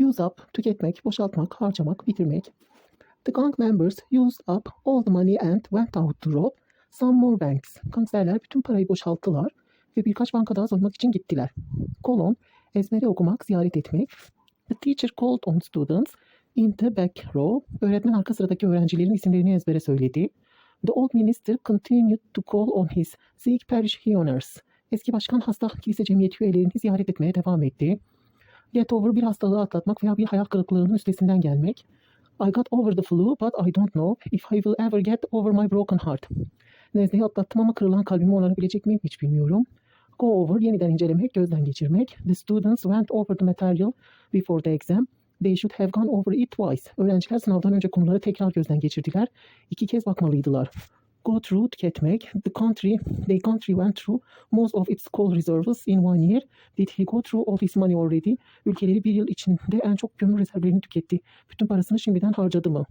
Use up, tüketmek, boşaltmak, harcamak, bitirmek. The gang members used up all the money and went out to rob some more banks. Gangsterler bütün parayı boşalttılar ve birkaç banka daha soymak için gittiler. Kolon, ezbere okumak, ziyaret etmek. The teacher called on students in the back row. Öğretmen arka sıradaki öğrencilerin isimlerini ezbere söyledi. The old minister continued to call on his sick parishioners. Eski başkan hasta kilise cemiyeti üyelerini ziyaret etmeye devam etti. Get over bir hastalığı atlatmak veya bir hayal kırıklığının üstesinden gelmek. I got over the flu but I don't know if I will ever get over my broken heart. Nezleyi atlattım ama kırılan kalbimi onarabilecek miyim hiç bilmiyorum. Go over yeniden incelemek, gözden geçirmek. The students went over the material before the exam. They should have gone over it twice. Öğrenciler sınavdan önce konuları tekrar gözden geçirdiler. İki kez bakmalıydılar. Go through tüketmek. The country, the country went through most of its coal reserves in one year. Did he go through all his money already? Ülkeleri bir yıl içinde en çok kömür rezervlerini tüketti. Bütün parasını şimdiden harcadı mı?